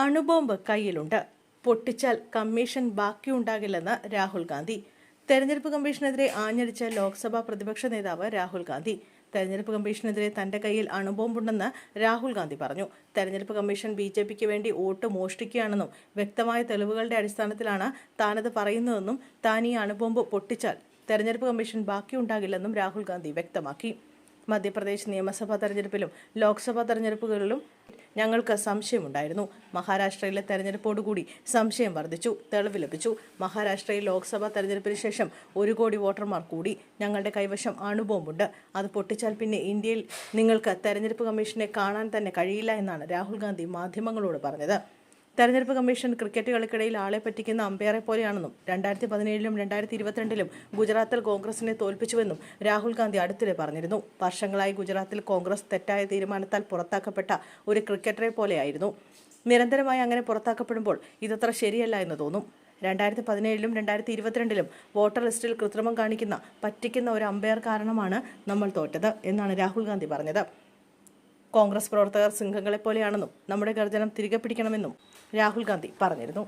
അണുബോംബ് കയ്യിലുണ്ട്. പൊട്ടിച്ചാൽ കമ്മീഷൻ ബാക്കിയുണ്ടാകില്ലെന്ന് രാഹുൽ ഗാന്ധി. തെരഞ്ഞെടുപ്പ് കമ്മീഷനെതിരെ ആഞ്ഞടിച്ച ലോക്സഭാ പ്രതിപക്ഷ നേതാവ് രാഹുൽ ഗാന്ധി. തെരഞ്ഞെടുപ്പ് കമ്മീഷനെതിരെ തന്റെ കയ്യിൽ അണുബോംബുണ്ടെന്ന് രാഹുൽ ഗാന്ധി പറഞ്ഞു. തെരഞ്ഞെടുപ്പ് കമ്മീഷൻ ബി ജെ പിക്ക് വേണ്ടി വോട്ട് മോഷ്ടിക്കുകയാണെന്നും വ്യക്തമായ തെളിവുകളുടെ അടിസ്ഥാനത്തിലാണ് താനത് പറയുന്നതെന്നും താൻ ഈ അണുബോംബ് പൊട്ടിച്ചാൽ തെരഞ്ഞെടുപ്പ് കമ്മീഷൻ ബാക്കിയുണ്ടാകില്ലെന്നും രാഹുൽ ഗാന്ധി വ്യക്തമാക്കി. മധ്യപ്രദേശ് നിയമസഭാ തെരഞ്ഞെടുപ്പിലും ലോക്സഭാ തെരഞ്ഞെടുപ്പുകളിലും ഞങ്ങൾക്ക് സംശയമുണ്ടായിരുന്നു. മഹാരാഷ്ട്രയിലെ തെരഞ്ഞെടുപ്പോടുകൂടി സംശയം വർദ്ധിച്ചു തെളിവ് ലഭിച്ചു. മഹാരാഷ്ട്രയിൽ ലോക്സഭാ തെരഞ്ഞെടുപ്പിന് ശേഷം ഒരു കോടി വോട്ടർമാർ കൂടി ഞങ്ങളുടെ കൈവശം അണുബോംബുണ്ട്. അത് പൊട്ടിച്ചാൽ പിന്നെ ഇന്ത്യയിൽ നിങ്ങൾക്ക് തെരഞ്ഞെടുപ്പ് കമ്മീഷനെ കാണാൻ തന്നെ കഴിയില്ല എന്നാണ് രാഹുൽ ഗാന്ധി മാധ്യമങ്ങളോട് പറഞ്ഞത്. തെരഞ്ഞെടുപ്പ് കമ്മീഷൻ ക്രിക്കറ്റ് കളിക്കിടയിൽ ആളെ പറ്റിക്കുന്ന അമ്പയറെ പോലെയാണെന്നും രണ്ടായിരത്തി പതിനേഴിലും രണ്ടായിരത്തി ഇരുപത്തിരണ്ടിലും ഗുജറാത്തിൽ കോൺഗ്രസിനെ തോൽപ്പിച്ചുവെന്നും രാഹുൽ ഗാന്ധി അടുത്തിടെ പറഞ്ഞിരുന്നു. വർഷങ്ങളായി ഗുജറാത്തിൽ കോൺഗ്രസ് തെറ്റായ തീരുമാനത്താൽ പുറത്താക്കപ്പെട്ട ഒരു ക്രിക്കറ്ററെ പോലെയായിരുന്നു. നിരന്തരമായി അങ്ങനെ പുറത്താക്കപ്പെടുമ്പോൾ ഇതത്ര ശരിയല്ല എന്ന് തോന്നും. രണ്ടായിരത്തി പതിനേഴിലും രണ്ടായിരത്തി ഇരുപത്തിരണ്ടിലും വോട്ടർ ലിസ്റ്റിൽ കൃത്രിമം കാണിക്കുന്ന പറ്റിക്കുന്ന ഒരു അമ്പയർ കാരണമാണ് നമ്മൾ തോറ്റത് എന്നാണ് രാഹുൽ ഗാന്ധി പറഞ്ഞത്. കോൺഗ്രസ് പ്രവർത്തകർ സിംഹങ്ങളെപ്പോലെയാണെന്നും നമ്മുടെ ഗർജനം തിരികെ പിടിക്കണമെന്നും രാഹുൽ ഗാന്ധി പറഞ്ഞിരുന്നു.